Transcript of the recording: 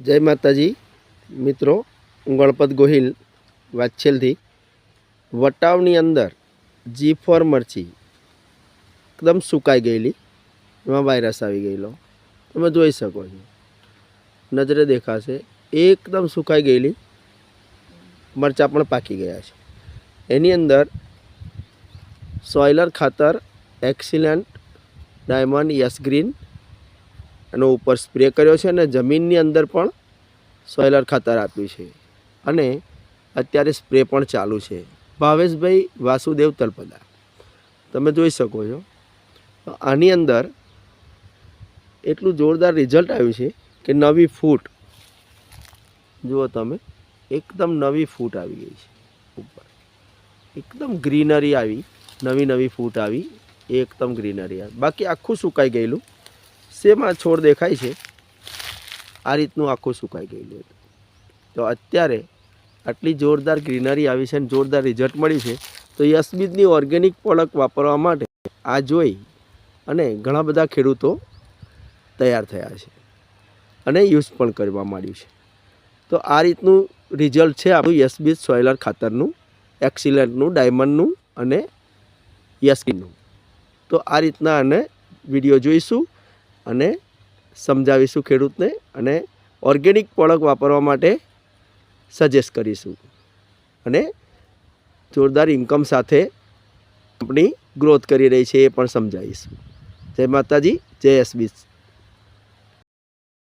જય માતાજી. મિત્રો હું ગણપત ગોહિલ વાછેલથી વટાવની અંદર જી ફોર મરચી એકદમ સુકાઈ ગયેલી. એમાં વાયરસ આવી ગયેલો. તમે જોઈ શકો છો. નજરે દેખાશે. એકદમ સુકાઈ ગયેલી. મરચાં પણ પાકી ગયા છે. એની અંદર સોઇલર ખાતર, એક્સિલન્ટ ડાયમંડ યસ ગ્રીન એનો ઉપર સ્પ્રે કર્યો છે અને જમીનની અંદર પણ સોયલર ખાતર આપ્યું છે. અને અત્યારે સ્પ્રે પણ ચાલુ છે. ભાવેશભાઈ વાસુદેવ તલપદા તમે જોઈ શકો છો. આની અંદર એટલું જોરદાર રિઝલ્ટ આવ્યું છે કે નવી ફૂટ જુઓ તમે, એકદમ નવી ફૂટ આવી ગઈ છે ઉપર. એકદમ ગ્રીનરી આવી, નવી નવી ફૂટ આવી, એકદમ ગ્રીનરી આવી. બાકી આખું સુકાઈ ગયેલું સેમ છોડ દેખાય છે? આ રીતનું આખું સુકાઈ ગયેલું હતું. તો અત્યારે આટલી જોરદાર ગ્રીનરી આવી છે અને જોરદાર રિઝલ્ટ મળી છે. તો યશબીજની ઓર્ગેનિક પ્રોડક્ટ વાપરવા માટે આ જોઈ અને ઘણા બધા ખેડૂતો તૈયાર થયા છે અને યુઝ પણ કરવા માંડ્યું છે. તો આ રીતનું રિઝલ્ટ છે આપણું યશબીજ સોયલર ખાતરનું, એક્સિલન્ટનું, ડાયમંડનું અને યસ્કીનું તો આ રીતના અને વીડિયો જોઈશું. અને સમજાવીશું ખેડૂતને અને ઓર્ગેનિક પ્રોડક્ટ વાપરવા માટે સજેસ્ટ કરીશું. અને જોરદાર ઇન્કમ સાથે કંપની ગ્રોથ કરી રહી છે એ પણ સમજાવીશું. જય માતાજી, જય એસબીસ